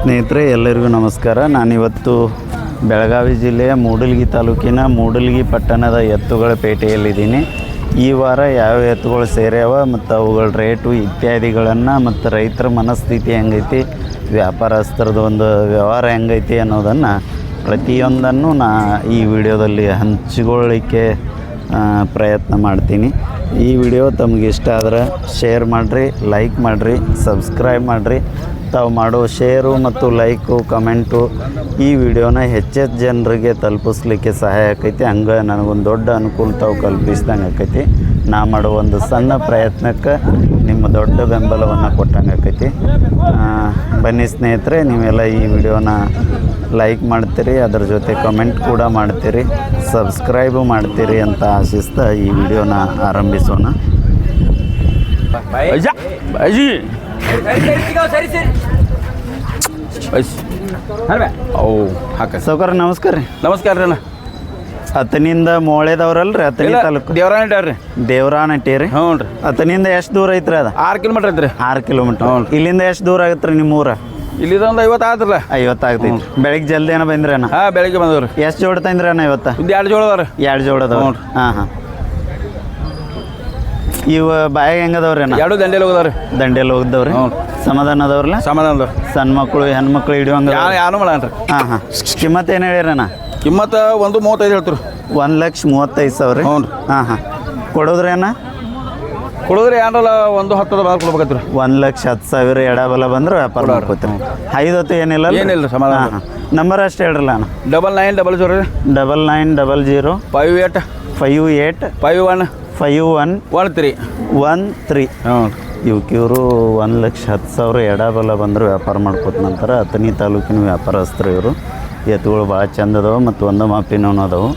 ಸ್ನೇಹಿತರೆ, ಎಲ್ಲರಿಗೂ ನಮಸ್ಕಾರ. ನಾನಿವತ್ತು ಬೆಳಗಾವಿ ಜಿಲ್ಲೆಯ ಮೂಡಲಗಿ ತಾಲೂಕಿನ ಮೂಡಲಗಿ ಪಟ್ಟಣದ ಎತ್ತುಗಳ ಪೇಟೆಯಲ್ಲಿದ್ದೀನಿ. ಈ ವಾರ ಯಾವ ಎತ್ತುಗಳು ಸೇರ್ಯಾವ ಮತ್ತು ಅವುಗಳ ರೇಟು ಇತ್ಯಾದಿಗಳನ್ನು ಮತ್ತು ರೈತರ ಮನಸ್ಥಿತಿ ಹೆಂಗೈತಿ, ವ್ಯಾಪಾರಸ್ಥರದ ಒಂದು ವ್ಯವಹಾರ ಹೆಂಗೈತಿ ಅನ್ನೋದನ್ನು ಪ್ರತಿಯೊಂದನ್ನು ನಾ ಈ ವಿಡಿಯೋದಲ್ಲಿ ಹಂಚಿಕೊಳ್ಳಿಕ್ಕೆ ಪ್ರಯತ್ನ ಮಾಡ್ತೀನಿ. ಈ ವಿಡಿಯೋ ತಮಗೆ ಇಷ್ಟ ಆದ್ರೆ ಶೇರ್ ಮಾಡಿರಿ, ಲೈಕ್ ಮಾಡಿರಿ, ಸಬ್ಸ್ಕ್ರೈಬ್ ಮಾಡಿರಿ. ತಾವು ಮಾಡೋ ಶೇರು ಮತ್ತು ಲೈಕು, ಕಮೆಂಟು ಈ ವಿಡಿಯೋನ ಹೆಚ್ಚೆಚ್ಚು ಜನರಿಗೆ ತಲುಪಿಸ್ಲಿಕ್ಕೆ ಸಹಾಯ ಆಕೈತಿ. ಹಂಗೆ ನನಗೊಂದು ದೊಡ್ಡ ಅನುಕೂಲ ತಾವು ಕಲ್ಪಿಸ್ದಂಗೆ ಆಕೈತಿ. ನಾ ಮಾಡೋ ಒಂದು ಸಣ್ಣ ಪ್ರಯತ್ನಕ್ಕೆ ನಿಮ್ಮ ದೊಡ್ಡ ಬೆಂಬಲವನ್ನು ಕೊಟ್ಟಂಗೆ ಆಕೈತಿ. ಬನ್ನಿ ಸ್ನೇಹಿತರೆ, ನೀವೆಲ್ಲ ಈ ವಿಡಿಯೋನ ಲೈಕ್ ಮಾಡ್ತೀರಿ, ಅದರ ಜೊತೆ ಕಮೆಂಟ್ ಕೂಡ ಮಾಡ್ತೀರಿ, ಸಬ್ಸ್ಕ್ರೈಬು ಮಾಡ್ತೀರಿ ಅಂತ ಆಶಿಸ್ತಾ ಈ ವಿಡಿಯೋನ ಆರಂಭಿಸೋಣ. ಬಸ್ ಅವು ಹಾಕ. ಸೌಕರ್ ನಮಸ್ಕಾರ ರೀ. ನಮಸ್ಕಾರ ರೀ ಅಣ್ಣ. ಅತನಿಂದ ಮೋಳೆದವ್ರಲ್ರಿ? ಅತನಿ ಇಲ್ಲ ತಾಲೂಕು? ದೇವರಾನ ರೀ. ದೇವರಾನಟ್ಟಿ ರೀ? ಹ್ಞೂ ರೀ. ಅತನಿಂದ ಎಷ್ಟು ದೂರ ಐತ್ರಿ ಅದ? ಆರು ಕಿಲೋಮೀಟ್ರ್ ಐತ್ರಿ. ಆರು ಕಿಲೋಮೀಟ್ರ್. ಹ್ಞೂ. ಇಲ್ಲಿಂದ ಎಷ್ಟು ದೂರ ಆಗತ್ತೆ ರೀ ನಿಮ್ಮ ಊರ? ಇಲ್ಲಿದ ಒಂದು ಐವತ್ತು ಆದ್ರಲ್ಲ ಐವತ್ತು ಆಗ್ತೈತಿ ಬೆಳಿಗ್ಗೆ ಜಲ್ದಿ ಏನೋ ಬಂದ್ರೇನ ಹಾಂ ಬೆಳಿಗ್ಗೆ ಬಂದವ್ರಿ. ಎಷ್ಟು ಜೋಡ ತಂದ್ರಣ್ಣ ಇವತ್ತು? ಒಂದು ಎರಡು ಜೋಳ ಅದಾವ ರೀ ಎರಡು ಜೋಡ ಅದಾವ. ಹಾಂ ಹಾಂ. ಇವ ಬಾಯಾಗ ಹೆಂಗದವ್ರಿ ಅಣ್ಣ? ಎರಡು ದಂಡೆಲಿ ಹೋಗದವ್ರಿ. ದಂಡೆಯಲ್ಲಿ ಹೋಗದವ್ರಿ. ಸಮಾಧಾನ ಅದಾವ್ರಲ್ಲ? ಸಮಾಧಾನ ಅದಾವ ಸಣ್ಣ ಮಕ್ಕಳು ಹೆಣ್ಮಕ್ಳು ಹಿಡಿಯೋಂಗ ಯಾರು ಯಾರು ಮಾಡಣ್ರಿ ಹಾಂ ಹಾಂ. ಕಿಮ್ಮತ್ ಏನು ಹೇಳ್ಯಾರಣ್ಣ ಕಿಮ್ಮತ್ತ ಒಂದು ಮೂವತ್ತೈದು ಹೇಳ್ತೀರಿ ಒಂದು ಲಕ್ಷ ಮೂವತ್ತೈದು ಸಾವಿರ? ಹ್ಞೂ ರೀ. ಹಾಂ ಹಾಂ. ಕೊಡೋದ್ರೇನ ಕೊಡೋದ್ರಿ ಏನಲ್ಲ ಒಂದು ಹತ್ತದ ಮಾರು ಕೊಡ್ಬೇಕತ್ರಿ. ಒಂದು ಲಕ್ಷ ಹತ್ತು ಸಾವಿರ ಎಡಬಲ ಬಂದ್ರೆ ವ್ಯಾಪಾರ ಮಾಡ್ಕೊತೀನಿ ಐದು ಹೊತ್ತು ಏನಿಲ್ಲ ಏನಿಲ್ಲ, ಸಮಾಧಾನ. ಹಾಂ ನಂಬರ್ ಅಷ್ಟು ಹೇಳ್ರಲ್ಲ ಅಣ್ಣ? Double nine double zero double nine double zero five eight. Five eight five one. Five one one three. One three ಹ್ಞೂ ಇವಕ್ಕಿವರು ಒಂದು ಲಕ್ಷ ಹತ್ತು ಸಾವಿರ ಎಡಬಲ ಬಂದ್ರೆ ವ್ಯಾಪಾರ ಮಾಡ್ಕೋತ ನಂತರ ಅತನಿ ತಾಲೂಕಿನ ವ್ಯಾಪಾರಸ್ಥರು ಇವರು. ಎತ್ತುಗಳು ಭಾಳ ಚಂದ ಅದಾವೆ ಮತ್ತು ಒಂದು ಮಾಪಿನವನು ಅದಾವು.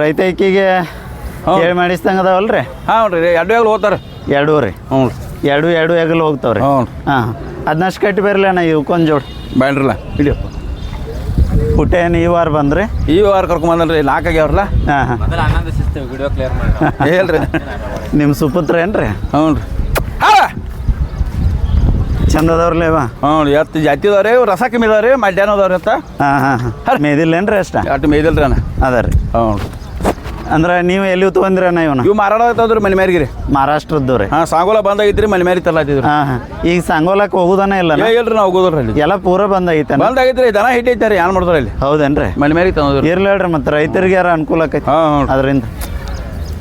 ರೈತ ಐಕಿಗೆ ಹೇಳಿ ಮಾಡಿಸ್ದಂಗೆ ಅದಾವಲ್ರಿ ಹಾಂ ರೀ ಎರಡು ಯಾಗಲು ಹೋಗ್ತಾರೆ ಎರಡೂ ರೀ. ಹ್ಞೂ ರೀ. ಎರಡು ಎರಡು ಎಗಲ್ ಹೋಗ್ತಾವ್ರಿ. ಹ್ಞೂ ಹಾಂ. ಅದನ್ನಷ್ಟು ಕಟ್ಟಿ ಬರಲಿ ಅಣ್ಣ ಇವಕ್ಕೊಂದು ಜೋಡಿ. ಬೇಡ್ರಲ್ಲ ಹಿಡಿಯಪ್ಪ ಪುಟ್ಟೆ ಏನು ಈ ವಾರ ಬಂದ್ರಿ? ಈ ವಾರ ಕರ್ಕೊಂಬಂದ್ರಿ ನಾಲ್ಕು ಆಗ್ಯಾವ್ರಲ್ಲ ಹಾಂ ಹಾಂ. ಹೇಳ್ರಿ. ನಿಮ್ಮ ಸುಪುತ್ರ ಏನ್ರಿ? ಹ್ಞೂ ರೀ ಹಾಂ! ಚಂದ ಅದಾವ್ರಲ್ಲ ಇವ? ಹ್ಞೂ ರೀ ಎತ್ತು ಜಾತಿ ಅದಾವ್ರಿ ರಸ ಕಮ್ಮಿ ಅದಾವ್ರಿ ಮಧ್ಯಾಹ್ನ ಅದಾವ್ರಿ ಅಂತ. ಹಾಂ ಹಾಂ ಹಾಂ. ಮೇದಿಲ್ಲೇನ್ರಿ ಅಷ್ಟ? ಅಟ್ಟು ರೀ ಅಣ್ಣ. ಅದ ರೀ. ಹ್ಞೂ ರೀ ಅಂದ್ರೆ ನೀವು ಎಲ್ಲಿ ತೊಗೊಂಡ್ರಿ ಅಣ್ಣ ಇವನು ಇವು ಮಾರಾಟ ಆಯ್ತದ್ರಿ ಮನೆ ಮೇರಿಗೆ ರೀ ಮಹಾರಾಷ್ಟ್ರದ್ದು ರೀ ಹಾಂ ಸಾಗೋಲ ಬಂದಾಗಿದ್ರಿ ಮನೆ ಮೇರಿ ತರ್ಲಾತಿದ್ರಿ. ಹಾಂ ಹಾಂ. ಈಗ ಸಂಗೋಲಕ್ಕೆ ಹೋಗುದಾನೆ ಇಲ್ಲ ಏ ಇಲ್ರಿ ನಾವು ಹೋಗೋದ್ರಿ ಅಲ್ಲಿ. ಎಲ್ಲ ಪೂರ ಬಂದಾಗಿತ್ತೇನ ಬಂದಾಗಿದ್ರಿ ದನ ಹಿಟ್ಟೈತಾರಿ ಏನು ಮಾಡ್ತಾರೆ ಇಲ್ಲಿ ಹೌದೇನ್ರಿ? ಮನೆ ಮೇರಿಗೆ ತಂದದ್ರಿ. ಇರ್ಲಿ ಹೇಳ್ರಿ ಮತ್ತೆ ರೈತರಿಗೆ ಯಾರ ಅನುಕೂಲ ಆಕೈತಿ. ಹಾಂ ಹ್ಞೂ ಅದರಿಂದ.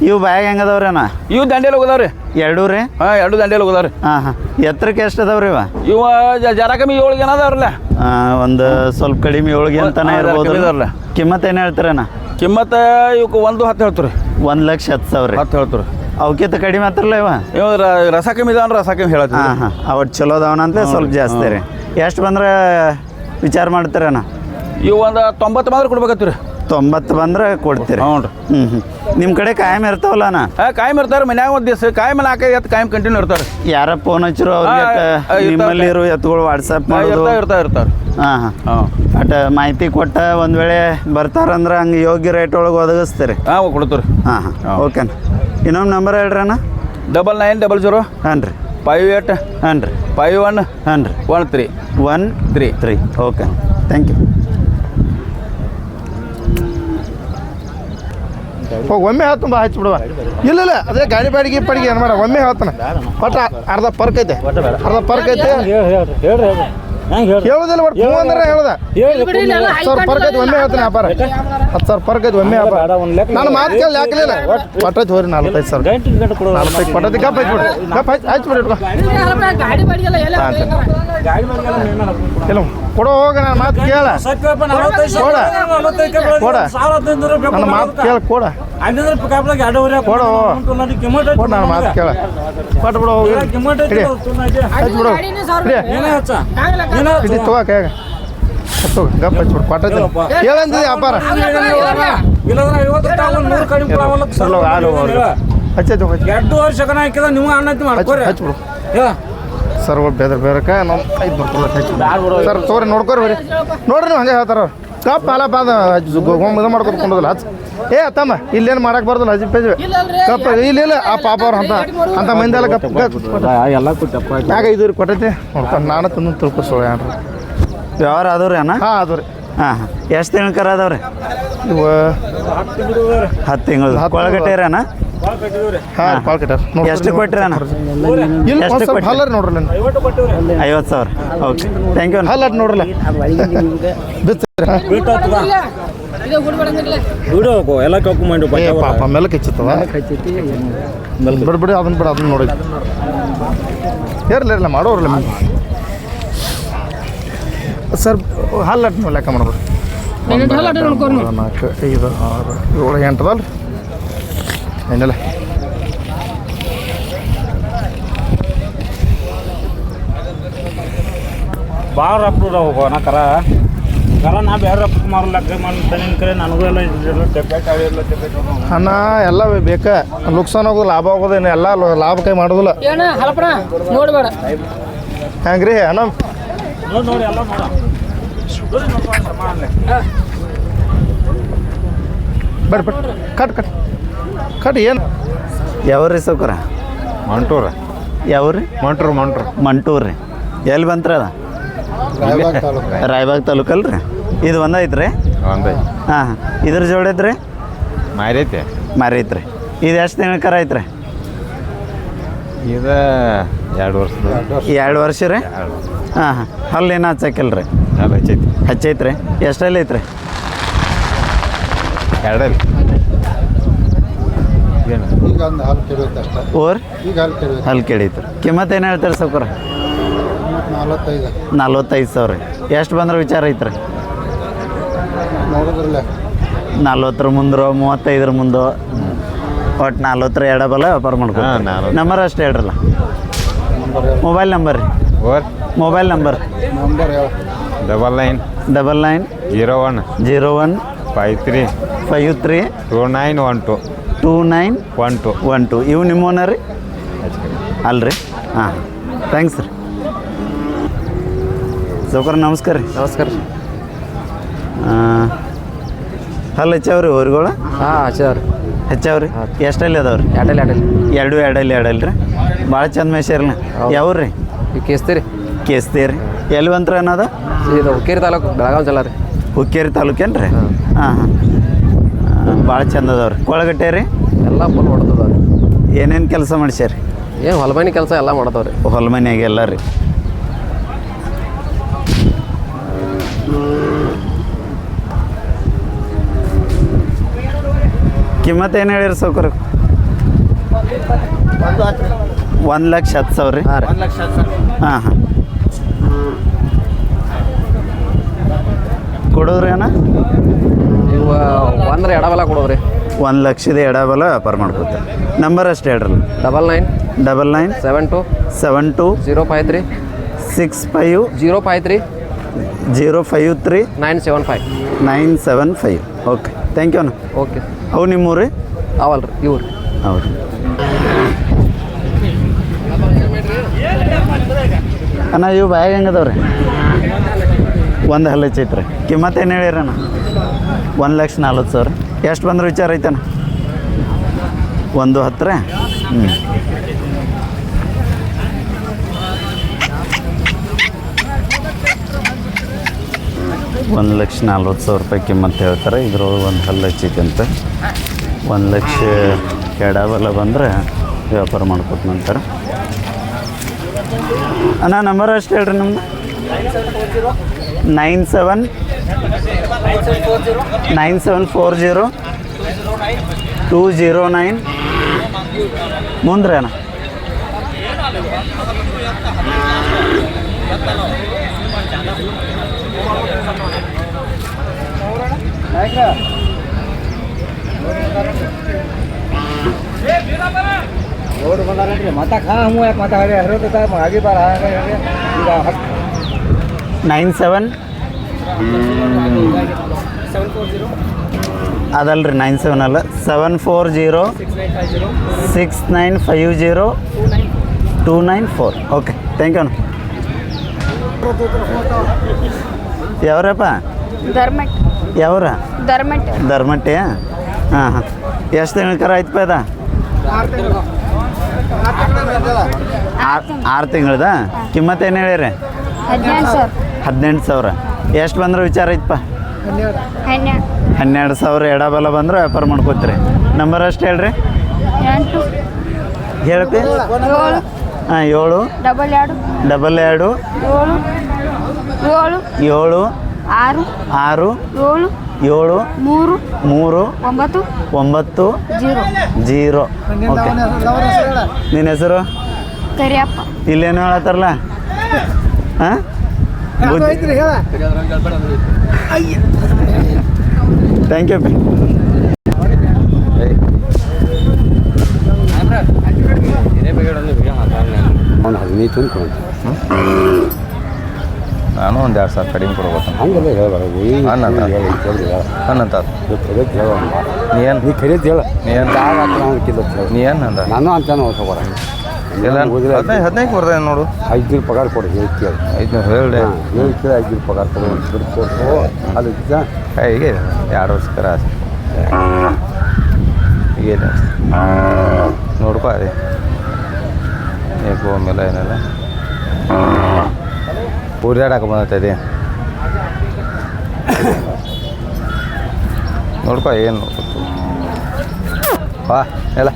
ಇವು ಬ್ಯಾಗ್ ಹೆಂಗದವ್ರಿ ಅಣ್ಣ? ಇವು ದಂಡೇಲಿ ಹೋಗದವ್ರಿ. ಎರಡೂ ರೀ ಹಾಂ ಎರಡು ದಂಡೇಲಿ ಹೋಗದವ್ರಿ. ಹಾಂ ಹಾಂ. ಎತ್ತರಕ್ಕೆ ಎಷ್ಟು ಅದಾವ್ರಿ ಇವ? ಇವ ಜ- ಜರ ಕಮ್ಮಿ ಏಳು ಜನ ಅದಾವ್ರಲ್ಲ. ಆ, ಒಂದು ಸ್ವಲ್ಪ ಕಡಿಮೆ ಏಳ್ಗೆ ಅಂತಾನೆ ಹಾ, ಇರ್ಬೋದು ಕಡಿಮೆ ಇದಾವ್ರಲ್ಲ. ಕಿಮ್ಮತ್ ಏನು ಹೇಳ್ತೀರಣ್ಣ? ಕಿಮ್ಮತ್ತ ಇವಕ್ಕೆ ಒಂದು ಹತ್ತು ಹೇಳ್ತೀರಿ. ಒಂದು ಲಕ್ಷ ಹತ್ತು ಸಾವಿರ. ಹತ್ತು ಹೇಳ್ತೀರಿ. ಅವಕ್ಕಿಂತ ಕಡಿಮೆ ಹತ್ರಲ್ಲ ಇವ? ಇವ ರ- ರಸ ಕಮ್ಮಿ ಇದಾವನ್ರಿ ರಸ ಕಮ್ಮಿ ಹೇಳತ್ತೀವಿ ಹಾಂ ಹಾಂ ಅವತ್ತು ಚಲೋ ಅದಾವನಂತ ಸ್ವಲ್ಪ ಜಾಸ್ತಿ ರೀ. ಎಷ್ಟು ಬಂದ್ರೆ ವಿಚಾರ ಮಾಡ್ತೀರಣ್ಣ? ಇವು ಒಂದು ತೊಂಬತ್ತು ಬಂದ್ರೆ ಕೊಡ್ಬೇಕತ್ತೀರಿ ತೊಂಬತ್ತು ಬಂದ್ರೆ ಕೊಡ್ತೀರಿ. ಹ್ಞೂ ರೀ. ಹ್ಞೂ ಹ್ಞೂ ನಿಮ್ಮ ಕಡೆ ಕಾಯಂ ಇರ್ತಾವಲ್ಲ ನಾ ಹಾಂ ಕಾಯಂ ಇರ್ತಾರೆ ಮನ್ಯಾಗ ಒಂದು ದಿವಸ ಕಾಯಂ ಮೇಲೆ ಹಾಕಿ ಎತ್ತು ಕಾಯಂ ಕಂಟಿನ್ಯೂ ಇರ್ತಾರೆ. ಯಾರ ಫೋನ್ ಹಚ್ಚಿರೋ ನಿಮ್ಮಲ್ಲಿ ಇರೋ ಎತ್ತುಗಳು ವಾಟ್ಸಪ್ ಮಾಡೋದು. ಇರ್ತಾ ಇರ್ತಾವೆ ಇರ್ತಾರೆ. ಹಾಂ ಹಾಂ. ಹಾಂ. ಬಟ್ ಮಾಹಿತಿ ಕೊಟ್ಟ ಒಂದು ವೇಳೆ ಬರ್ತಾರಂದ್ರೆ ಹಂಗೆ ಯೋಗ್ಯ ರೇಟ್ ಒಳಗೆ ಒದಗಿಸ್ತೀರಿ. ಹಾಂ ಕೊಡ್ತೀರಿ ಹಾಂ ಹಾಂ. ಹಾಂ. ಓಕೆ ಇನ್ನೊಂದು ನಂಬರ್ ಹೇಳ್ರಿ ಅಣ್ಣ? ಡಬಲ್ ನೈನ್ ಡಬಲ್ ಜೀರೋ ಹಾಂ ರೀ. ಫೈವ್ ಏಟ್ ಹಾಂ ರೀ. ಫೈವ್ ಒನ್ ಹಾಂ ರೀ. One three one three three okay thank you ಒಮ್ಮೆ ಹೇಳ್ತಾನ ಬಾ ಹಚ್ಚಿ ಬಿಡುವ. ಇಲ್ಲ ಇಲ್ಲ, ಅದೇ ಗಾಡಿ ಬಾಡಿಗೆ ಪಡಿಗೆ ಏನು ಮಾಡ, ಒಮ್ಮೆ ಹೇಳ್ತಾನೆ ಒಟ್ಟ ಅರ್ಧ ಪರ್ಕ್ ಐತೆ. ಅರ್ಧ ಪರ್ಕ್ ಐತೆ. ಹೇಳುದಿಲ್ಲ ಒಟ್ಟು ಹ್ಞೂ ಅಂದ್ರೆ ಹೇಳ್ದ? ಹತ್ತು ಸಾವಿರ ಒಮ್ಮೆ ಹೇಳ್ತೀನಿ ವ್ಯಾಪಾರ. ಹತ್ತು ಸಾವಿರ ಪರ್ಕ್ ಐತೆ ಒಮ್ಮೆ ವ್ಯಾಪಾರ. ನಾನು ಮಾತು ಕೇಳಿ ಯಾಕಲಿಲ್ಲ ಪಟ್ಟೈತೆ ಹೋರಿ ನಾಲ್ಕೈದು ಸಾವಿರ ನಾಲ್ಕೈದು ಪಟ್ಟೈತಿ ಗಪ್ ಹಚ್ಚಿ ಬಿಡ್ರಿ. ಗಪ್ ಹಚ್ಚಿ ಹಚ್ಚಿ ಎಲ್ಲ ಇಲ್ಲ ಕೊಡೋ ಹೋಗ ನಾನು ಮಾತು ಕೇಳ. ಕೊಡ ಕೊಡ. ನನ್ನ ಮಾತು ಕೇಳ ಕೊಡ. ಕೊಡ ಕೊಡ ನಾನು ಮಾತು ಕೇಳ. ಬಿಡು. ಹೋಗಿ ಹಚ್ಚಿ? ಬಿಡು ಹಿಡಿ ತಗೋ ಕೈಯಾಗ. ಹತ್ತು ಗಪ್ ಹಚ್ಚಿ ಬಿಡು ಕೊಟ್ಟೈತಿ ಹೇಳಂದಿದೆ ವ್ಯಾಪಾರ. ಹಾಲು ಹಚ್ಚಿ ಎರಡು ವರ್ಷ ಕನ ಹಾಕಿದ ನೀವು ಅನ್ನತಿ ಮಾಡ್ಕೋರಿ. ಹಚ್ಚಿ ಬಿಡು. ಸರ್ ಬೇದ್ರ ಬೇರಕ ನಮ್ಮ ಐದು ಸರ್ ತೋರಿ ನೋಡ್ಕೊರಿ ಬರ್ರಿ ನೋಡ್ರಿ ನೀವು ಹಂಗೆ ಹೇಳ್ತಾರ ಕಪ್ ಅಲ್ಲ ಪಾದ ಇದು ಮಾಡ್ಕೊತ ಕೊಂಡೋದಿಲ್ಲ ಹಚ್. ಏ ತಮ್ಮ ಇಲ್ಲೇನು ಮಾಡಕ್ ಬರ್ದಲ್ಲ ಹಜಿ ಪೇಜ್. ಕಪ್ ಇಲ್ಲ ಇಲ್ಲ ಆ ಪಾಪ ಅವ್ರ ಅಂತ ಅಂತ ಮಂದಿ ಎಲ್ಲ ಕಪ್ ಎಲ್ಲ ಯಾಕೆ ಇದು ಕೊಟ್ಟೈತಿ. ನೋಡ್ಕೊಂಡು ನಾನು ತಂದು ತಿಳ್ಕೊಸೋ ಯಾರು ವ್ಯವಹಾರ ಅದಾವ್ರಿ ಅಣ್ಣ? ಹಾಂ ಅದು ರೀ. ಹಾಂ ಹಾಂ. ಎಷ್ಟು ತಿಂಗಳು ಕರ ಅದಾವ್ರಿ? ಇವ ಹತ್ತು ತಿಂಗಳು. ಹತ್ತು ರೀ ಅಣ್ಣ? ಹಾಂ ಕಾಲ್ ಕಟ್ಟಾರ ಎಷ್ಟು ಅಣ್ಣ ಇಲ್ಲ ಎಷ್ಟು ಸ್ವಲ್ಪ? ಹಲ್ಲರಿ ನೋಡ್ರಲ್ಲ ಐವತ್ತು ಸಾವಿರ. ಓಕೆ. ಥ್ಯಾಂಕ್ ಯು ಅಣ್ಣ. ಹಲ್ಲ ನೋಡ್ರಲ್ಲ. ಬಿಡು ಎಲ್ಲ ಕಪ್ಪು ಮಾಡಿ ಪಾಪ ಹೆಚ್ಚುತ್ತವ? ಬಿಡು ಬಿಡಿ ಅದನ್ನ ಬಿಡು ಅದನ್ನ ನೋಡಿ. ಇರಲಿ ಇರಲ್ಲ ಮಾಡೋರಲ್ಲ ಸರ್ ಹಲ್ಲ ಲೆಕ್ಕ ನೀವು. ನಾಲ್ಕು ಐದು ಆರು ಏಳು ಎಂಟು ಏನಿಲ್ಲ ಭಾಳ ರಪ್ಪ ಹೋಗೋ ನಾ ಕರ. ಕರ ನಾ ಬೇರೆ ರಪ್ಪ ಮಾರು ಲೆಕ್ಕ ಮಾಡಿ ಕರೆ ನನಗೂ ಎಲ್ಲ ಡೆಪೇಟ್ ಆಗಿಲ್ಲ ಡೆಪೇಟ್ ಅಣ್ಣ ಎಲ್ಲ ಬೇಕ. ನುಕ್ಸಾನ್ ಆಗೋದು ಲಾಭ ಆಗೋದೇನು ಎಲ್ಲ ಲಾಭ ಕೈ ಮಾಡೋದಿಲ್ಲ. ಏನ ಹಲಪಣ ನೋಡ್ಬೇಡ. ಹೆಂಗ್ರಿ ಅಣ್ಣ? ನೋಡಿ ನೋಡಿ ಎಲ್ಲ ನೋಡ. ಬರ್ರಿ ಬರ್ರಿ. Cut cut. ಕಟ್ ಏನು? ಯಾವ್ರಿ ಸೌಕರ? ಮಂಟೂರ. ಯಾವ್ರಿ? ಮಂಟ್ರು ಮಂಟ್ರು. ಮಂಟೂರು ರೀ. ಎಲ್ಲಿ ಬಂತ್ರಿ ಅದ? ರಾಯಬಾಗ್ ತಾಲೂಕಲ್ರಿ? ಇದು ಒಂದೈತೆ ರೀ ಒಂದೈ ಹಾಂ ಹಾಂ. ಇದ್ರ ಜೋಡೈತ್ರಿ ಮಾರೈತೆ ಮಾರೈತ್ರಿ ಇದು ಎಷ್ಟು ದಿನ ಕರ ಐತ್ರಿ? ಇದು ಎರಡು ವರ್ಷ. ಎರಡು ವರ್ಷ ರೀ? ಹಾಂ ಹಾಂ. ಅಲ್ಲಿ ಏನು ಹಚ್ಚಕ್ಕಿಲ್ರಿ ರೀ ಹಚ್ಚೈತೆ. ಹಚ್ಚೈತ್ರಿ. ಎಷ್ಟಲ್ಲಿ ಐತ್ರಿ? ಎರಡಲ್ಲಿ. ಒಂದು ಹಾಲು ಕೆಡುತ್ತೆ ಅಷ್ಟೇ. ಓರ್? ಈಗ ಹಾಲು ಕೆಡುತ್ತೆ ಹಲ್ಲು ಕೆಡೈತ್ರಿ ಕಿಮ್ಮತ್ ಏನು ಹೇಳ್ತಾರೆ ಸೌಕರ? ನಲವತ್ತೈದು. ನಲ್ವತ್ತೈದು ಸಾವಿರ. ಎಷ್ಟು ಬಂದ್ರೆ ವಿಚಾರ ಐತ್ರ? ನೋಡಿದ್ರಲ್ಲ ನಲ್ವತ್ತರ ಮುಂದ್ರೋ ಮೂವತ್ತೈದರ ಮುಂದೋ? ಒಟ್ಟು ನಲ್ವತ್ತರ ಎಡಬಲ ವ್ಯಾಪಾರ ಮಾಡ್ಕೊ ಹಾಂ, ನಲ್ವತ್ತು. ನಂಬರ್ ಅಷ್ಟು ಹೇಳ್ರಲ್ಲ. ಮೊಬೈಲ್ ನಂಬರ್ ರೀ. ಓರ್? ಮೊಬೈಲ್ ನಂಬರ್ ನಂಬರ್ ಯಾವ double nine double nine zero one zero one five three five three two nine one two two nine one two one two ಇವು ನಿಮ್ಮ ಓನರ್ ರೀ? ಅಲ್ರಿ? ಹಾಂ. ಥ್ಯಾಂಕ್ಸ್ ರೀ. ಸೌಕರ್ ನಮಸ್ಕಾರ ರೀ. ನಮಸ್ಕಾರ ಹಲ್ಲು ಹೆಚ್ಚಾವ್ರಿ ಊರುಗಳು? ಹಾಂ ಹಚ್ಚಾವ್ರಿ. ಹೆಚ್ಚಾವ್ರಿ? ಎಷ್ಟಲ್ಲಿ ಅದಾವ್ರಿ? ಎರಡಲ್ಲಿ ಎರಡಲ್ಲಿ. ಎರಡು ಎರಡಲ್ಲಿ ಎರಡಲ್ಲ ರೀ. ಭಾಳ ಚಂದ ಮೇಯ್ಸ್ಯಾರಲ್ಲ. ಯಾವ್ರಿ ರೀ? ಕೇಸ್ತೀರಿ ಕೇಸ್ತೀರಿ ಎಲ್ಲಿ ಬಂತ್ರ ಅನ್ನೋದು? ಇದು ಹುಕ್ಕೇರಿ ತಾಲೂಕು ಬೆಳಗಾವಿ ಜಿಲ್ಲಾ ರೀ. ಹುಕ್ಕೇರಿ ತಾಲೂಕೇನು ರೀ ಹಾಂ ಹಾಂ. ಭಾಳ ಚಂದ ಅದಾವ್ರಿ. ಕೊಳಗಟ್ಟೆ ರೀ? ಎಲ್ಲ ಫುಲ್ ಹೊಡ್ತದ ಏನೇನು ಕೆಲಸ ಮಾಡಿಸ್ಯಾರಿ? ಏನು ಹೊಲಮನಿ ಕೆಲಸ ಎಲ್ಲ ಮಾಡ್ತಾವ್ರಿ ರೀ ಹೊಲ ಮನೆಯಾಗೆಲ್ಲ ರೀ. ಕಿಮ್ಮತ್ ಏನು ಹೇಳಿರಿ ಸೌಕರ್ ಒಂದು ಲಕ್ಷ ಹತ್ತು ಸಾವಿರ ರೀ. ಹಾಂ ಹಾಂ ಹಾಂ. ಕೊಡೋದ್ರಿ ಅಣ್ಣ? ಒಂದ್ರ ಎಡಬಲ ಕೊಡೋದ್ರಿ? ಒಂದು ಲಕ್ಷದ ಎಡಬಲ ವ್ಯಾಪಾರ ಮಾಡ್ಕೊತ ನಂಬರ್ ಅಷ್ಟು ಹೇಳ್ರಲ್ಲ. Double nine double nine seven two seven two zero five three six five zero five three zero five three nine seven five nine seven five okay thank you ಅಣ್ಣ. ಓಕೆ ಅವು ನಿಮ್ಮೂರಿ ಅವಲ್ಲ ರೀ? ಇವ್ರು. ಹೌದು. ಅಣ್ಣ ಇವು ಬ್ಯಾಗ್ ಹೆಂಗದವ್ರಿ ಒಂದು ಹಲ್ಲ ಹಚ್ಚೈತ್ರಿ ಕಿಮ್ಮತ್ ಏನು ಹೇಳಿರಣ್ಣ? ಒಂದು ಲಕ್ಷ ನಲ್ವತ್ತು ಸಾವಿರ. ಎಷ್ಟು ಬಂದ್ರೆ ವಿಚಾರ ಐತಣ್ಣ? ಒಂದು ಹತ್ತಿರ ಹ್ಞೂ ಒಂದು ಲಕ್ಷ ನಲ್ವತ್ತು ಸಾವಿರ ರೂಪಾಯಿ ಕಿಮ್ಮತ್ತು ಹೇಳ್ತಾರೆ. ಇದ್ರೊಳಗೆ ಒಂದು ಹಲ್ಲು ಹಚ್ಚೈತೆ ಅಂತ ಒಂದು ಲಕ್ಷ ಕೆಡಬಲ್ಲ ಬಂದರೆ ವ್ಯಾಪಾರ ಮಾಡ್ಕೊತಂತಾರೆ ಅಣ್ಣ ನಂಬರ್ ಅಷ್ಟು ಹೇಳ್ರಿ ನಮ್ದು? Nine seven nine seven four zero two zero nine ಮುಂದ್ರಿ ಅಣ್ಣ ನೈನ್ ಸೆವೆನ್ ಅದಲ್ರಿ ನೈನ್ ಸೆವೆನ್ ಅಲ್ಲ. Seven four zero six nine five zero two nine four okay thank you ಯಾವ್ರಪ್ಪ? ಧರ್ಮಟ್. ಯಾವ್ರ? ಧರ್ಮಟ್. ಧರ್ಮಟ್ಟೆ ಹಾಂ ಹಾಂ. ಎಷ್ಟು ತಿಂಗಳ ಆಯ್ತಪ್ಪ ಅದ? ಆರು ಆರು ತಿಂಗಳದ ಕಿಮ್ಮತ್ ಏನು ಹೇಳಿರಿ? ಹದಿನೆಂಟು ಸಾವಿರ. ಹದಿನೆಂಟು ಎಷ್ಟು ಬಂದ್ರೆ ವಿಚಾರ ಐತಪ್ಪ ಹನ್ನೆರಡು. ಸಾವಿರ ಎಡಬಲ ಬಂದ್ರೆ ವ್ಯಾಪಾರ ಮಾಡ್ಕೋತೀರಿ. ನಂಬರ್ ಅಷ್ಟು ಹೇಳ್ರಿ. ಹೇಳ್ತಿ? ಹೇಳಪ್ಪಿ ಹಾಂ ಏಳು. ಡಬಲ್ ಎರಡು. ಡಬಲ್ ಎರಡು. ಏಳು. ಏಳು. ಏಳು. ಆರು. ಆರು. ಏಳು. ಏಳು. ಮೂರು. ಮೂರು. ಒಂಬತ್ತು. ಒಂಬತ್ತು. ಜೀರೋ. ಜೀರೋ. ಓಕೆ ನಿನ್ನ ಹೆಸರು? ಕರಿಯಪ್ಪ. ಇಲ್ಲೇನು ಹೇಳತ್ತಾರಲ್ಲ? ಹಾಂ? ಥ್ಯಾಂಕ್ ಯು ಅವ್ನು ಹದಿನೈದು ತಂದು ನಾನು ಒಂದು ಎರಡು ಸಾವಿರ ಕಡಿಮೆ ಕೊಡ್ಬೇಕು ಹಂಗೆಲ್ಲ ಹೇಳ್ಬಾರ್ದು ಅನ್ನಂತ ಅನ್ನ. ಅನ್ನಂತ ನೀ ಏನು? ನೀ ಕರೀತಿ ಹೇಳ. ನೀ ಏನು? ನೀ ಏನು ಅಂತ ನಾನು ಅಂತ ಹೊಸ ಇಲ್ಲ. ಹದಿನೈದು ಹದಿನೈದು ನೋಡು. ಐದು ಪಗಾರ ಕೊಡು ಹೇಳ್ತಿ ಅದು ಐದುನೂರು ಹೇಳಿ ಹಾಂ ಹೇಳ್ತಿ ಐದು ದಿನ ಪಗಾರ ಕೊಡು ಅದು ಹೀಗೆ ಎರಡು ವರ್ಷ ಕರ ಹೀಗೆ ನೋಡ್ಕೊ ಅದೇ. ಏಕೋ ಆಮೇಲೆ ಏನೆಲ್ಲ. ಬಂದೈತೆ ನೋಡ್ಕೊ ಏನು ಬಾ ಎಲ್ಲ.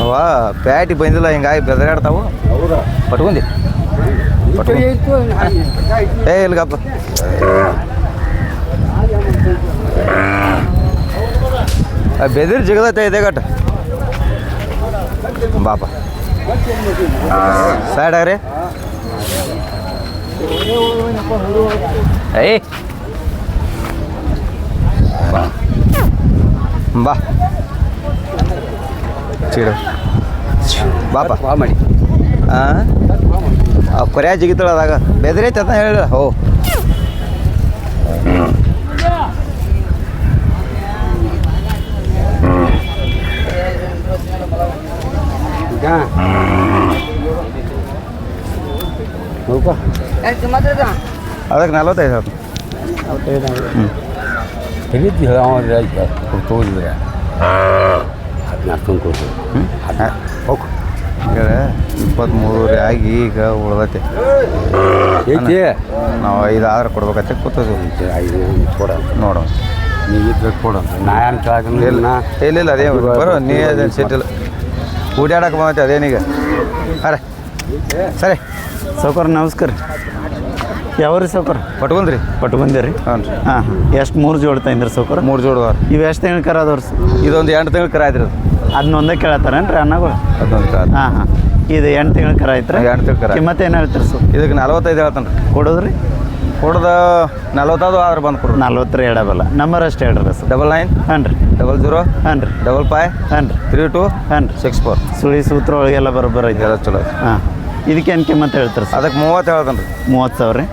అవా ప్యాటి బందిలో ఇంకా బెదరాడతావు? పట్టుకుంది. ఏ కప్ప బెదిరి జిగదతే ఇదే గట్ట బాపా. సాడారే ಬಾಪ ಸೈಡ್ ಆಗ್ರಿ ಏಯ್ ಬಾ ಬಾ ಚೀಡು ಬಾಪ ಬಾ ಮಾಡಿ ಹಾಂ ಕೊರಿಯಾ ಜಿಗಿತಾಳ ಅದಾಗ ಬೆದರೈತೆ ಅಂತ ಹೇಳಿ. ಹೋ. ಈಗ ನೋಡ್ಕೊ ಅದಕ್ಕೆ ನಲ್ವತ್ತೈದು ಹೇಳ್ತು ಕರೀತಿ ಹೇಳ ತೋರಿದ್ರೆ. ಹದಿನಾಲ್ಕು ತಂದು ಕೊಡ್ತೀವಿ ಹೋಗು. ಈಗ ಇಪ್ಪತ್ತ್ಮೂರು ಆಗಿ ಈಗ ಉಳ್ದೈತೆ. ಐತಿ ನಾವು ಐದು ಆದ್ರೆ ಕೊಡ್ಬೇಕತ್ತೆ ಕೂತದ್ದು. ಐದು ಕೊಡ. ನೋಡು. ನೀವು ಇದ್ರೆ ಕೊಡ ನಾನು ಕೇಳಕ್ಕೆ ಇಲ್ಲ. ಇಲ್ಲ ಇಲ್ಲ ಅದೇ ಬರೋ ನೀ ಅದೇನು ಸಿಟ್ಟಿಲ್ಲ ಓಡಾಡಕ್ಕೆ ಬಂದೈತೆ ಅದೇನೀಗ? ಅರೆ. ಸರಿ. ಸೌಕರ್ ನಮಸ್ಕಾರ. ಯಾವ್ರಿ ಸೌಕರ್ ಪಟ್ಕೊಂಡ್ರಿ ಪಟ್ಕೊಂದಿರಿ ಹ್ಞೂ ರೀ. ಹಾಂ ಹಾಂ. ಎಷ್ಟು ಮೂರು ಜೋಡ್ತಾ ಇದ್ರಿ ಸೌಕರ್ ಮೂರು ಜೋಡು. ಇವು ಎಷ್ಟು ತಿಂಗಳು ಕರ ಅದಾವ್ರಿ ಇದೊಂದು ಎಂಟು ತಿಂಗಳು ಕರ ಆಯ್ತು ಅದನ್ನ ಒಂದೇ ಕೇಳತ್ತಾರೇನ್ರಿ ಅನ್ನಗಳು ಅದೊಂದು ಹಾಂ ಹಾಂ. ಇದು ಎಂಟು ತಿಂಗಳು ಕರ ಐತ್ರಿ ಎಂಟು ತಿಂಗಳು ಕರ ಕಿಮ್ಮತ್ತು ಏನು ಹೇಳ್ತೀರಿ ಸರ್ ಇದಕ್ಕೆ ನಲ್ವತ್ತೈದು ಹೇಳ್ತಾನೆ ರೀ. ಕೊಡೋದ್ರಿ? ಕೊಡ್ದ ನಲ್ವತ್ತದು ಆದ್ರೆ ಬಂದು ಕೊಡ್ರಿ. ನಲ್ವತ್ತರ ಎಡಬಲ್ಲ ನಂಬರ್ ಅಷ್ಟು ಹೇಳ್ರಿ ಸರ್ ಡಬಲ್ ನೈನ್ ಹಾಂ ರೀ. ಡಬಲ್ ಜೀರೋ ಹಾಂ ರೀ. ಡಬಲ್ ಫೈವ್ ಹಾಂ ರೀ. ತ್ರೀ ಟು ಹಾಂ ರೀ. Six four. ಸುಳಿ ಸೂತ್ರ ಒಳಗೆಲ್ಲ ಬರೋಬ್ಬರ ಐತೆ. ಎಲ್ಲ ಚಲೋ ಐತಿ ಹಾಂ ಏನು ಕಿಮ್ಮತ್ತು ಹೇಳ್ತಾರೆ ಸರ್? ಅದಕ್ಕೆ ಮೂವತ್ತು ಹೇಳ್ತಾನೆ ರೀ. ಮೂವತ್ತು ಸಾವಿರ ರೀ?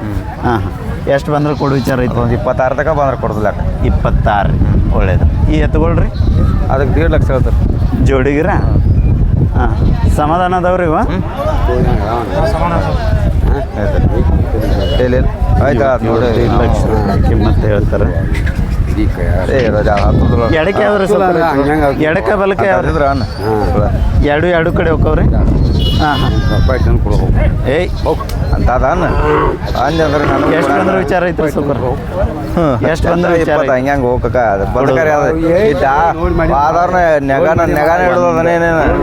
ಹಾಂ ಹಾಂ. ಎಷ್ಟು ಬಂದ್ರೆ ಕೊಡು ವಿಚಾರ ಐತೆ. ಒಂದು ಇಪ್ಪತ್ತಾರು ತನಕ ಬಂದ್ರೆ ಕೊಡೋದಿಲ್ಲ ಇಪ್ಪತ್ತಾರು ರೀ. ಒಳ್ಳೇದು. ಈ ಎತ್ತುಗಳ್ರಿ ಅದಕ್ಕೆ ದೇಡ್ ಲಕ್ಷ ಹೇಳ್ತಾರೆ ಜೋಡಿಗಿರ? ಹಾಂ. ಸಮಾಧಾನ ಅದಾವ್ರಿ ಇವ? ಆಯ್ತು ನೋಡಿ ಲಕ್ಷ ಕಿಮ್ಮತ್ತು ಹೇಳ್ತಾರೆ. ಎಡಕ್ಕೆ ಎಡಕ್ಕೆ ಬಲಕ್ಕೆ ಎರಡು ಎರಡು ಕಡೆ ಹೋಗ್ತಾವ್ರಿ ಹಾಂ ಏಯ್. ಹೋಗ್. ಅಂತ ಅದಾನ ಅಂದ್ರೆ ಎಷ್ಟು ಬಂದ್ರೆ ವಿಚಾರ ಐತ್ರಿ ಸೂಪರ್. ಎಷ್ಟು ಬಂದ್ರೆ ವಿಚಾರ ಇಪ್ಪತ್ತು ಐತಿ? ಹಂಗೆ ಹಂಗೆ ಹೋಗಕ್ಕ ಅದು ಬದಕರಿ ಅದ ಇದ್ದ ಆಧಾರ್ನ ನೆಗಾನ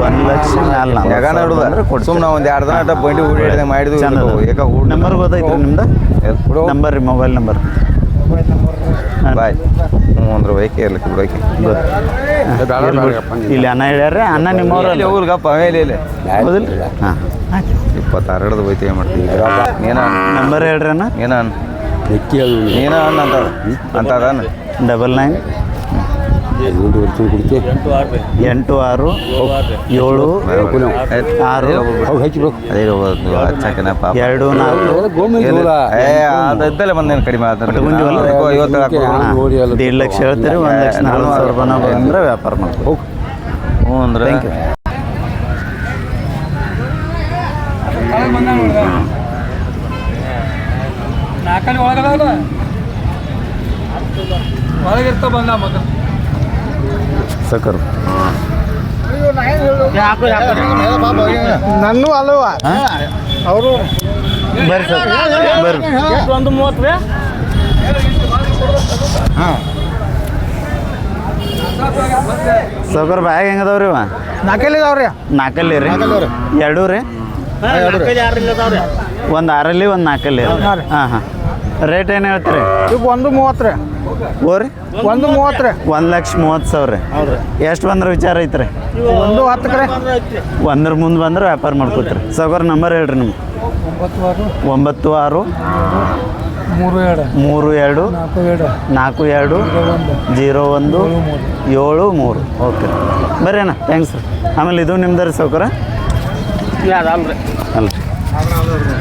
ಒಂದು ಲಕ್ಷ ಮ್ಯಾಲ ನಾವು ನೆಗಾನ ಹಿಡಿದ ಸುಮ್ಮನೆ ಒಂದು ಎರಡು ದಿನ ಅಡ್ಡ ಬಂಡಿ ಹೂಡಿ ಮಾಡಿದ್ವಿ ಏಕ ಹೂಡ್ ನಂಬರ್ ಗೊತ್ತೈತ್ರಿ ನಿಮ್ದು? ನಂಬರ್ ರೀ ಮೊಬೈಲ್ ನಂಬರ್ ಬೈಕ್ ಇರ್ಲಿಕ್ಕೆ ಬಿಡೋಕೆ ಇಲ್ಲಿ ಅನ್ನ ಹೇಳ್ಯಾರ ಅನ್ನ ನಿಮ್ಮವ್ರ ಇಲ್ಲಿ ಹೋಗ್ಲಿಕ್ಕಪ್ಪ ಆಮೇಲೆ ಇಲ್ಲಿ ಹೌದಿಲ್ಲ? ಹಾಂ. ಇಪ್ಪತ್ತಾರು ಹಿಡಿದು ಬೈತಿ ಏನು ಮಾಡ್ತೀವಿ? ನೀನ ನಂಬರ್ ಹೇಳ್ರಿ ಅಣ್ಣ. ನೀನ ನೀನ ಅನ್ ಅಂತ ಅಂತದ ಅದಾನ ಡಬಲ್ ನೈನ್ ಎಂಟು ಆರು ಏಳು ಆರು. ಅವು ಹೆಚ್ಚಬೇಕು ಅದೇ ಹೋಗೋದು ಹಚ್ಚಾಕಿನ ಪಾಪ. ಎರಡು ನಾಲ್ಕು. ಬಂದೇನು ಕಡಿಮೆ. ಹಾಂ. ದೇಡ್ ಲಕ್ಷ ಹೇಳ್ತೀರಿ ಒಂದು ಲಕ್ಷ ನಾಲ್ಕು ಸಾವಿರ ರೂಪಾಯಿ ಬಂದ್ರೆ ವ್ಯಾಪಾರ ಮಾಡ್ಬೇಕು ಹ್ಞೂ ಅಂದ್ರೆ. ನಾಲ್ಕಲ್ಲಿ ಒಳಗಿರ್ತ ಬಂದ ಮಗ ಸಕರು. ನನ್ನೂ ಅಲ್ಲವ. ಅವರು ಬರ್ರಿ ಸರ್. ಬರ್ರಿ. ಒಂದು ಮೂವತ್ತು ರೀ ಸೌಕರ್ ಬ್ಯಾಗ್ ಹೆಂಗದವ್ರಿ ಇವ? ನಾಲ್ಕೈಲಿ ಇದಾವ್ರಿ. ನಾಲ್ಕಲ್ಲಿ ರೀ. ಎರಡೂ ರೀ? ಒಂದು ಆರಲ್ಲಿ ಒಂದು ನಾಲ್ಕಲ್ಲಿ ಹಾಂ ಹಾಂ ರೇಟ್ ಏನು ಹೇಳ್ತೀರಿ? ಈಗ ಒಂದು ಮೂವತ್ತು ರೀ. ಓರಿ ಒಂದು ಮೂವತ್ತು ರೀ. ಒಂದು ಲಕ್ಷ ಮೂವತ್ತು ಸಾವಿರ ರೀ. ಎಷ್ಟು ಬಂದ್ರೆ ವಿಚಾರ ಐತ್ರಿ? ಒಂದು ಹತ್ತು ರೀ ಒಂದ್ರ ಮುಂದೆ ಬಂದ್ರೆ ವ್ಯಾಪಾರ ಮಾಡ್ಕೋತೀರಿ. ಸೌಕರ್ ನಂಬರ್ ಹೇಳ್ರಿ ನಿಮ್ಗೆ. ಒಂಬತ್ತು ಆರು. ಮೂರು ಎರಡು. ಮೂರು ಎರಡು. ನಾಲ್ಕು ಎರಡು. ಜೀರೋ ಒಂದು. ಏಳು ಮೂರು. ಓಕೆ. ಬರ್ರಿ ಅಣ್ಣ. ಥ್ಯಾಂಕ್ಸ್ ರೀ. ಆಮೇಲೆ ಇದು ನಿಮ್ದು ರೀ ಸೌಕರ ಅಲ್ಲ ಸೌಕರ್ಯ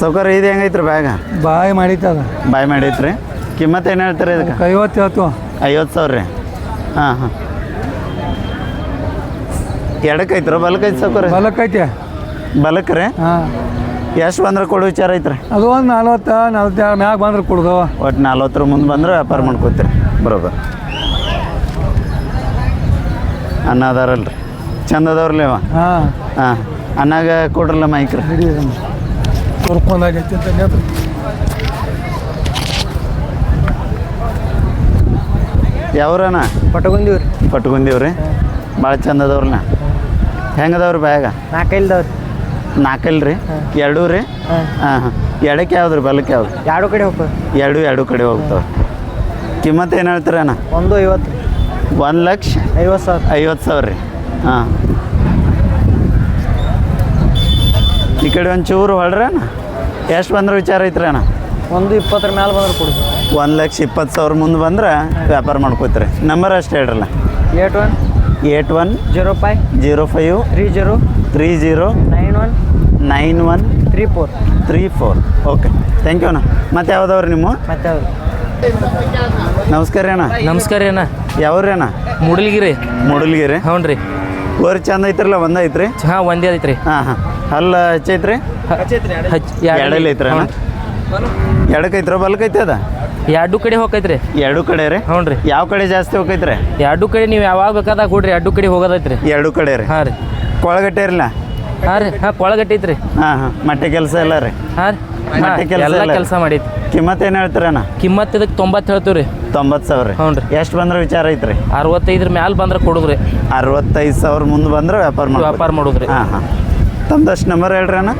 ಸೌಕರ ಇದು ಹೆಂಗೈತ್ರಿ ಬ್ಯಾಗ? ಬಾಯ್ ಮಾಡಿತ್ತದ ಬಾಯ್ ಮಾಡೈತ್ರಿ. ಕಿಮ್ಮತ್ ಏನು ಹೇಳ್ತಾರೆ ಇದಕ್ಕೆ? ಐವತ್ತು ಹೇಳ್ತು ಐವತ್ತು ಸಾವಿರ ರೀ. ಹಾಂ ಹಾಂ. ಎರಡಕ್ಕೆ ಐತ್ರ ಬಲಕ್ಕೆ ಐತೆ ಸೌಕರ? ಐತೆ ಬಲಕ್ಕೆ ರೀ? ಹಾಂ. ಎಷ್ಟು ಬಂದ್ರೆ ಕೊಡು ವಿಚಾರ ಐತ್ರಿ? ಅದು ಒಂದು ನಲ್ವತ್ತು ನಲ್ವತ್ತೆರಡು ಮ್ಯಾಗ ಬಂದ್ರೆ ಕೊಡ್ದು. ಒಟ್ಟು ನಲ್ವತ್ತರ ಮುಂದೆ ಬಂದ್ರೆ ವ್ಯಾಪಾರ ಮಾಡ್ಕೋತೀರಿ. ಬರೋಬರ್ ಅನ್ನ ಅದಾರಲ್ರಿ ಚಂದ ಅದಾವ್ರಲ್ಲ ಅವ ಹಾಂ. ಹಾಂ. ಅನ್ನಾಗ ಕೊಡ್ರಲ್ಲ ಮೈಕ್ರಿ ತುರ್ಕೊಂಡಾಗೈತಿ ಅಂತ ನೇತ್ರ ಯಾವ್ರನ? ಪಟ್ಕೊಂಡೀವಿ ರೀ ಪಟ್ಕೊಂಡೀವ್ರಿ ಭಾಳ ಚಂದ ಅದಾವ್ರಣ ಹೆಂಗದವ್ರಿ ಬ್ಯಾಗ? ನಾಲ್ಕೈಲ್ದವ್ರಿ ನಾಲ್ಕೈಲ್ ರೀ ಎರಡೂ ರೀ ಹಾಂ ಹಾಂ. ಎಡಕ್ಕೆ ಯಾವ್ದು ರೀ ಬಲಕ್ಕೆ ಯಾವ್ದು ಎರಡು ಕಡೆ ಹೋಗ್ತದೆ ಎರಡು ಎರಡು ಕಡೆ ಹೋಗ್ತಾವೆ ಕಿಮ್ಮತ್ತು ಏನು ಹೇಳ್ತೀರಿ ಅಣ್ಣ ಒಂದು ಐವತ್ತು. ಒಂದು ಲಕ್ಷ ಐವತ್ತು ಸಾವಿರ. ಐವತ್ತು ಸಾವಿರ ರೀ. ಹಾಂ. ಈ ಕಡೆ ಒಂದು ಚೂರು ಹೊಳ್ರಿ ಅಣ್ಣ ಎಷ್ಟು ಬಂದ್ರೆ ವಿಚಾರ ಐತ್ರಿ ಅಣ್ಣ? ಒಂದು ಇಪ್ಪತ್ತರ ಮೇಲೆ ಬಂದ್ರೆ ಕೊಡ್ದು ಒಂದು ಲಕ್ಷ ಇಪ್ಪತ್ತು ಸಾವಿರ ಮುಂದೆ ಬಂದ್ರೆ ವ್ಯಾಪಾರ ಮಾಡ್ಕೋತೀರಿ. ನಂಬರ್ ಅಷ್ಟು ಹೇಳ್ರಲ್ಲ. Eight one eight one zero five zero five three zero three zero nine one nine one three four three four. Okay thank you ಅಣ್ಣ. ಮತ್ತೆ ಯಾವ್ದವ್ರಿ ನಿಮ್ಮ? ಮತ್ತೆ ಅವ್ರು. ನಮಸ್ಕಾರ ರೀ ಅಣ್ಣ. ನಮಸ್ಕಾರ ರೀ ಅಣ್ಣ. ಯಾವ್ರಿ ಅಣ್ಣ? ಮುಡಲ್ಗಿರಿ. ಮುಡಲ್ಗಿರಿ ಹ್ಞೂ ರೀ. ಓರಿ ಚಂದ ಐತ್ರಲ್ಲ ಒಂದೇ ಐತ್ರಿ? ಹಾಂ ಒಂದೇ ಐತ್ರಿ. ಹಾಂ ಹಾಂ. ಅಲ್ಲ ಹಚ್ಚೈತ್ರಿ ಹಚ್ ಹಚ್ಚಿ ಐತ್ರ ಎಡಕ್ಕೆ ಐತ್ರ ಬಲಕ್ಕೆ ಐತೆ ಅದ? ಎರಡು ಕಡೆ ಹೋಗೈತ್ರಿ. ಎರಡು ಕಡೆ ರೀ? ಹ್ಞೂ ರೀ. ಯಾವ ಕಡೆ ಜಾಸ್ತಿ ಹೋಗೈತ್ರಿ? ಎರಡು ಕಡೆ ನೀವು ಯಾವಾಗ ಬೇಕಾದಾಗ ಕೊಡ್ರಿ ಎರಡು ಕಡೆ ಹೋಗೋದೈತ್ರಿ. ಎರಡು ಕಡೆ ರೀ. ಹಾಂ ರೀ. ಕೊಳಗಟ್ಟೆ ಇರಲ್ಲ ಹಾಂ ರೀ. ಹಾಂ ಕೊಳಗಟ್ಟೈತ್ರಿ ಹಾಂ ಹಾಂ. ಮಟ್ಟೆ ಕೆಲಸ ಎಲ್ಲ ರೀ? ಹಾಂ ರೀ. ಮತ್ತೆ ಕೆಲ್ಸ ಎಲ್ಲ? ಕೆಲಸ ಮಾಡೈತಿ ಕಿಮ್ಮತ್ ಏನು ಹೇಳ್ತೀರಣ್ಣ? ಕಿಮ್ಮತ್ ಇದಕ್ಕೆ ತೊಂಬತ್ತು ಹೇಳ್ತೀವಿ ರೀ. ತೊಂಬತ್ತು ಸಾವಿರ ಹ್ಞೂ ರೀ. ಎಷ್ಟು ಬಂದ್ರೆ ವಿಚಾರ ಐತ್ರಿ? ಅರವತ್ತೈದ್ರ ಮ್ಯಾಲೆ ಬಂದ್ರೆ ಕೊಡುದ್ರಿ. ಅರವತ್ತೈದು ಸಾವಿರ ಮುಂದೆ ಬಂದ್ರೆ ವ್ಯಾಪಾರ ಮಾಡಿ ವ್ಯಾಪಾರ ಮಾಡೋದ್ರಿ. ಹಾಂ ಹಾಂ. ತಮ್ದಷ್ಟು ನಂಬರ್ ಹೇಳ್ರಿ ಅಣ್ಣ.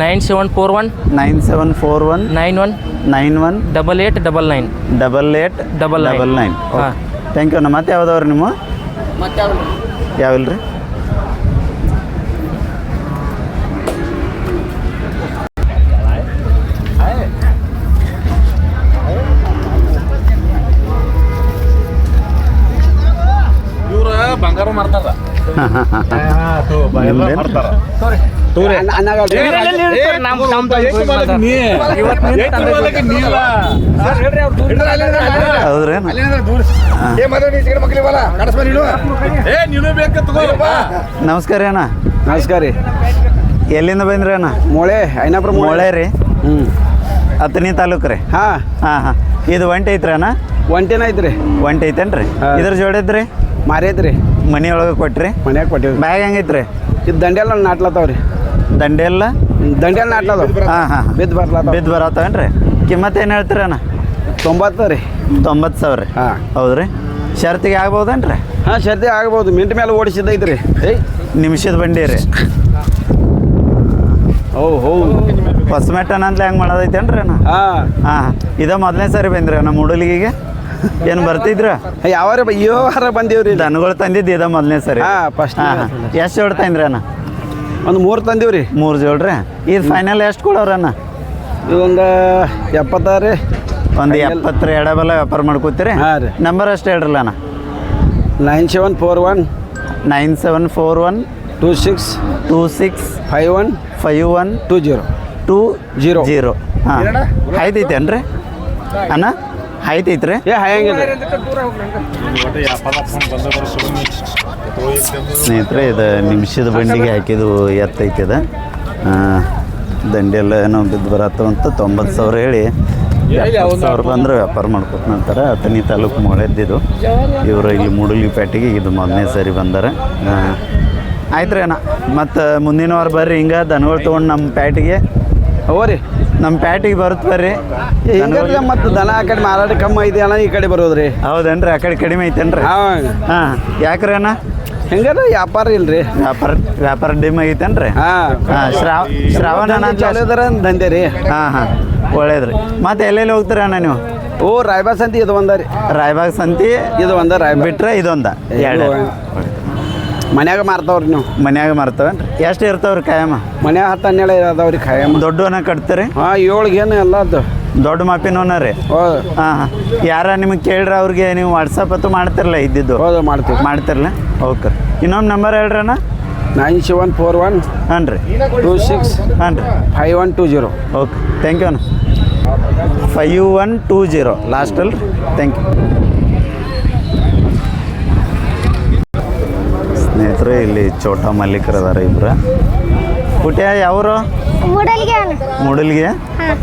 Nine seven four one nine seven four one nine one nine one double eight double nine double eight double. Double nine ಹಾಂ. ಥ್ಯಾಂಕ್ ಯು ಅಣ್ಣ ಮತ್ತೆ ಯಾವ್ದವ್ರಿ ನಿಮ್ಮ ಯಾವಿಲ್ಲ ರೀ ಬಂಗಾರ ಮಾಡ್ತಾರ ಹೌದ್ರಿ ಏ ನೀನು ಬೇಕು ತಗೋಪ್ಪ ನಮಸ್ಕಾರ ರೀ ಅಣ್ಣ. ನಮಸ್ಕಾರ ರೀ. ಎಲ್ಲಿಂದ ಬಂದ್ರಿ ಅಣ್ಣ? ಮೊಳೆ ಐನಾಪುರ ಮೊಳೆ. ರೀ. ಹ್ಞೂ ಹತ್ತನಿ ತಾಲೂಕು ರೀ. ಹಾಂ. ಹಾಂ ಹಾಂ. ಇದು ಒಂಟೆ ಐತ್ರಿ ಅಣ್ಣ? ಒಂಟೆನ ಐತ್ರಿ. ಒಂಟೆ ಐತೇನ್ರಿ. ಇದ್ರ ಜೋಡಿದ್ರಿ ಮಾರೈತ್ರಿ ಐತ್ರಿ. ಮನಿ ಒಳಗೆ ಕೊಟ್ರಿ? ಮನ್ಯಾಗ ಕೊಟ್ಟಿವಿ. ಬ್ಯಾಗ್ ಹೆಂಗೈತ್ರಿ ಇದು ದಂಡೆಲ್ಲ ನಾಟ್ಲತ್ತಾವ್ರಿ ದಂಡೆ ಎಲ್ಲ? ದಂಡೆಲ್ಲ ನಾಟ್ಲದವ್ ಹಾಂ ಹಾಂ ಬಿದ್ದು ಬರ್ಲ ಬಿದ್ದು ಬರತ್ತವೇನ್ರಿ ಕಿಮ್ಮತ್ ಏನು ಹೇಳ್ತೀರಣ್ಣ ತೊಂಬತ್ತು ರೀ. ತೊಂಬತ್ತು ಸಾವಿರ ರೀ? ಹಾಂ. ಹೌದ್ರಿ? ಶರ್ತಿಗೆ ಆಗ್ಬೋದೇನ್ರಿ? ಹಾಂ ಶರ್ತಿ ಆಗ್ಬೋದು. ಮಿಂಟ್ ಮೇಲೆ ಓಡಿಸಿದ್ದೈತ್ರಿ ಏಯ್. ನಿಮಿಷದ ಬಂಡಿ ರೀ. ಓ ಹೋ. ಹೊಸಮೆಟ್ಟನ ಅಂತ ಹೆಂಗೆ ಮಾಡೋದೈತೇನ್ರಿ ಅಣ್ಣ? ಹಾಂ. ಹಾಂ ಇದ ಮೊದಲನೇ ಸಾರಿ ಬಂದ್ರಿ ನಮ್ಮ ಮೂಡಲಿಗಿಗೆ? ಏನು ಬರ್ತಿದ್ರ? ಯಾವ ಅಯ್ಯೋ ವಾರ ಬಂದೀವ್ರಿ ದನಗಳು ತಂದಿದ್ದು ಇದ ಮೊದಲನೇ ಸರಿ. ಹಾ, ಹಾಂ ಎಷ್ಟು ಹೊಡ್ತಾ ಅಣ್ಣ? ಒಂದು ಮೂರು ತಂದೀವ್ರಿ. ಮೂರು ಜೋಡ್ರಿ. ಇದು ಫೈನಲ್ ಎಷ್ಟು ಕೊಡೋರಣ್ಣ? ಇದೊಂದು ಎಪ್ಪತ್ತಾರು ರೀ. ಒಂದು ಎಪ್ಪತ್ತರ ಎಡಬಲ ವ್ಯಾಪಾರ ಮಾಡ್ಕೋತೀರಿ ಹಾಂ ರೀ. ನಂಬರ್ ಅಷ್ಟು ಹೇಳ್ರಲ್ಲ ಅಣ್ಣ. Nine seven four one nine seven four one two six two six five one five one two zero two zero zero ಹಾಂ. ಐತೈತೇನ್ರಿ ಅಣ್ಣ ಐತೈತ್ರಿ ಏ ಹಾಯಂಗಿಲ್ಲ ಸ್ನೇಹಿತರೆ ಇದು ನಿಮಿಷದ ಬಂಡಿಗೆ ಹಾಕಿದ್ದು ಎತ್ತೈತಿದ. ದಂಡೆಲ್ಲ ಏನೋ ಬಿದ್ದು ಬರತ್ತಂತ ತೊಂಬತ್ತು ಸಾವಿರ ಹೇಳಿ ಸಾವಿರ ಬಂದ್ರೆ ವ್ಯಾಪಾರ ಮಾಡ್ಕೊತ ನಂತರ. ಅಥಣಿ ತಾಲೂಕು ಮೊಳೆದ್ದಿದ್ದು ಇವರು ಇಲ್ಲಿ ಮೂಡಲಿಪೇಟೆಗೆ ಇದು ಮೊದಲನೇ ಸರಿ ಬಂದಾರೆ. ಆಯ್ತು ರೀ ಅಣ್ಣ. ಮತ್ತು ಮುಂದಿನ ವಾರ ಬರ್ರಿ. ಹಿಂಗೆ ದನಗಳು ತೊಗೊಂಡು ನಮ್ಮ ಪ್ಯಾಟಿಗೆ ರೀ ನಮ್ಮ ಪ್ಯಾಟಿಗೆ ಬರುತ್ತೆ ಬರ್ರಿ. ಹಿಂಗಂದ್ರೆ ಮತ್ತು ದನ ಆ ಕಡೆ ಮಾರಾಟ ಕಮ್ಮಿ ಐತಿ ಅಣ್ಣ ಈ ಕಡೆ ಬರೋದ್ರಿ. ಹೌದೇನ್ರಿ? ಆ ಕಡೆ ಕಡಿಮೆ ಐತೇನ್ರಿ? ಹಾಂ. ಹಾಂ. ಯಾಕ್ರಿ ಅಣ್ಣ? ಹೆಂಗಾರ ವ್ಯಾಪಾರ ಇಲ್ರಿ? ವ್ಯಾಪಾರ ವ್ಯಾಪಾರ ಡಿಮ್ ಐತೇನ್ರಿ ಹಾಂ. ಹಾಂ ಶ್ರಾವ ಶ್ರಾವಣ ಚಾಲು ಇದಾರ ದಂಧೆ ರೀ. ಹಾಂ ಹಾಂ. ಒಳ್ಳೇದ್ರಿ. ಮತ್ತೆ ಎಲ್ಲೆಲ್ಲಿ ಹೋಗ್ತೀರ ಅಣ್ಣ ನೀವು? ಓ ರಾಯಬಾಗ್ ಸಂತಿ ಇದು ಒಂದ ರೀ. ರಾಯಬಾಗ್ ಸಂತಿ ಇದು ಒಂದ ರಾಯ್ ಬಿಟ್ರೆ ಇದೊಂದ. ಎರಡು. ಮನ್ಯಾಗ ಮಾರ್ತಾವ್ರಿ ನೀವು. ಮನ್ಯಾಗ ಮಾರ್ತವೇನ್ರಿ? ಎಷ್ಟು ಇರ್ತಾವ್ರಿ ಕಾಯಮ್ಮ ಮನ್ಯಾಗ ಹತ್ತು ಹನ್ನೆರಡು ಅದಾವ್ರಿ ಖಾಯಮ್ಮ ದೊಡ್ಡವನ ಕಟ್ತೀರಿ? ಹಾಂ ಏಳಿಗೆ ಏನು ಎಲ್ಲ ಅದು ದೊಡ್ಡ ಮಾಪಿನವನ ರೀ? ಹಾಂ. ಹಾಂ ಯಾರ ನಿಮಗೆ ಕೇಳ್ರಿ ಅವ್ರಿಗೆ ನೀವು ವಾಟ್ಸಪ್ ಅಂತೂ ಮಾಡ್ತಿರಲ್ಲ ಇದ್ದಿದ್ದು? ಹೌದು ಮಾಡ್ತೀವಿ. ಮಾಡ್ತಿರಲ್ಲ ಓಕೆ. ಇನ್ನೊಂದು ನಂಬರ್ ಹೇಳ್ರಿ ಅಣ್ಣ ನೈನ್ ಸೆವೆನ್ ಫೋರ್ ಒನ್ ಹಾಂ ರೀ. ಟೂ ಸಿಕ್ಸ್ ಹಾಂ ರೀ. Five one two zero. Okay. Thank you ಅಣ್ಣ. Five one two zero. Last ಅಲ್ರಿ. ಥ್ಯಾಂಕ್ ಯು ಸ್ನೇಹಿತರು ಇಲ್ಲಿ ಚೋಟ ಮಲ್ಲಿಕರು ಅದಾರ ಇಬ್ರು. ಪುಟ್ಯ ಯಾವರು? ಮೂಡಲ್ಗೆ ಮೂಡಲ್ಗೆ?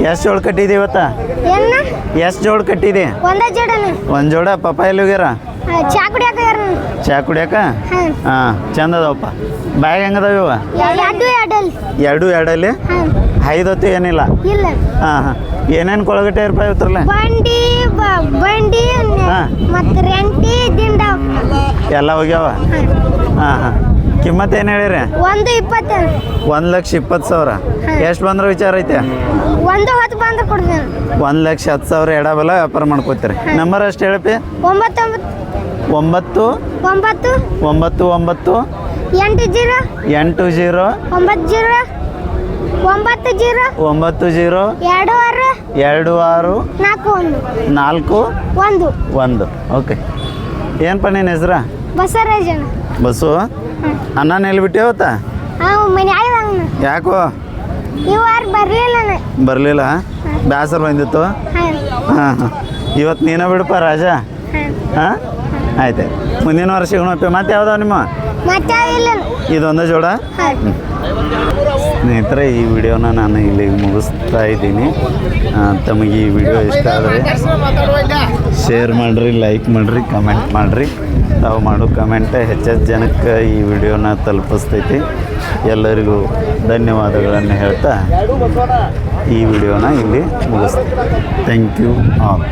ಎಷ್ಟು ಜೋಳ ಕಟ್ಟಿದೆ ಇವತ್ತ? ಎಷ್ಟು ಜೋಳ ಕಟ್ಟಿದೆ ಒಂದ್ ಜಡನ ಒಂದು ಜೋಡ? ಪಪ್ಪ ಎಲ್ಲಿ ಹೋಗ್ಯಾರ? ಚಾ ಕುಡಿಯಾಕ ಚಾ ಕುಡಿಯಾಕ ಹಾಂ. ಚಂದ ಅದಾವಪ್ಪ. ಬ್ಯಾಗ್ ಹೆಂಗದಾವ ಇವ? ಎರಡು ಎರಡು ಎರಡಲ್ಲಿ. ಐದೊತ್ತು ಏನಿಲ್ಲ? ಹಾಂ ಹಾಂ. ಏನೇನು ಕೊಳಗಟ್ಟೆ ರೂಪಾಯಿ ಇವತ್ರಲ್ಲ? ಬಂಡಿ ಬಂಡಿ. ಮತ್ತು ರೆಂಟಿ ಎಲ್ಲ ಹೋಗ್ಯಾವ? ಹಾಂ. ಹಾಂ ಕಿಮ್ಮತ್ ಏನು ಹೇಳಿರಿ? ಒಂದು ಇಪ್ಪತ್ತು. ಒಂದು ಲಕ್ಷ ಇಪ್ಪತ್ತು ಸಾವಿರ. ಎಷ್ಟು ಬಂದ್ರೆ ವಿಚಾರ ಐತೆ? ಒಂದು ಹತ್ತು ಬಂದ್ರೆ ಕೊಡ್ತೇನೆ. ಒಂದು ಲಕ್ಷ ಹತ್ತು ಸಾವಿರ ಎಡಬಲ ವ್ಯಾಪಾರ ಮಾಡ್ಕೋತೀರಿ. ನಂಬರ್ ಅಷ್ಟು ಹೇಳಪ್ಪಿ ಒಂಬತ್ತೊಂಬತ್ತು. ಒಂಬತ್ತು ಒಂಬತ್ತು ಒಂಬತ್ತು ಒಂಬತ್ತು ಎಂಟು ಜೀರೋ ಎಂಟು ಜೀರೋ ಒಂಬತ್ತು ಜೀರೋ ಒಂಬತ್ತು ಜೀರೋ ಒಂಬತ್ತು ಜೀರೋ ಎರಡು ಆರು ಎರಡು ಆರು ನಾಲ್ಕು ಒಂದು ನಾಲ್ಕು ಒಂದು ಒಂದು. ಓಕೆ ಏನಪ್ಪ ನಿನ್ನ ಹೆಸ್ರ? ಬಸವರಾಜನ ಬಸ್ಸು ಅನ್ನ ಹಾಂ ಮನ್ಯಾಗ ಯಾಕೋ? ಬರಲಿಲ್ಲ ಬರಲಿಲ್ಲ ಬೇಸರ ಬಂದಿತ್ತು? ಹಾಂ ಇವತ್ತು ನೀನೇ ಬಿಡಪ್ಪ ರಾಜ? ಹಾಂ? ಆಯ್ತು. ಮುಂದಿನ ವರ್ಷ ಸಿಗೋಣಪ್ಪ ಮತ್ತೆ ಯಾವ್ದಾವ ನಿಮ್ಮ? ಇದೊಂದು ಜೋಡ? ಸ್ನೇಹಿತರೆ ಈ ವಿಡಿಯೋನ ನಾನು ಇಲ್ಲಿ ಮುಗಿಸ್ತಾ ಇದ್ದೀನಿ. ತಮಗೆ ಈ ವಿಡಿಯೋ ಇಷ್ಟ ಆದರೆ ಶೇರ್ ಮಾಡಿರಿ ಲೈಕ್ ಮಾಡಿರಿ ಕಮೆಂಟ್ ಮಾಡಿರಿ. ತಾವು ಮಾಡೋ ಕಮೆಂಟ್ ಹೆಚ್ಚೆಚ್ಚು ಜನಕ್ಕೆ ಈ ವಿಡಿಯೋನ ತಲುಪಿಸ್ತೈತಿ. ಎಲ್ಲರಿಗೂ ಧನ್ಯವಾದಗಳನ್ನು ಹೇಳ್ತಾ ಈ ವಿಡಿಯೋನ ಇಲ್ಲಿ ಮುಗಿಸ್ತೀನಿ. Thank you all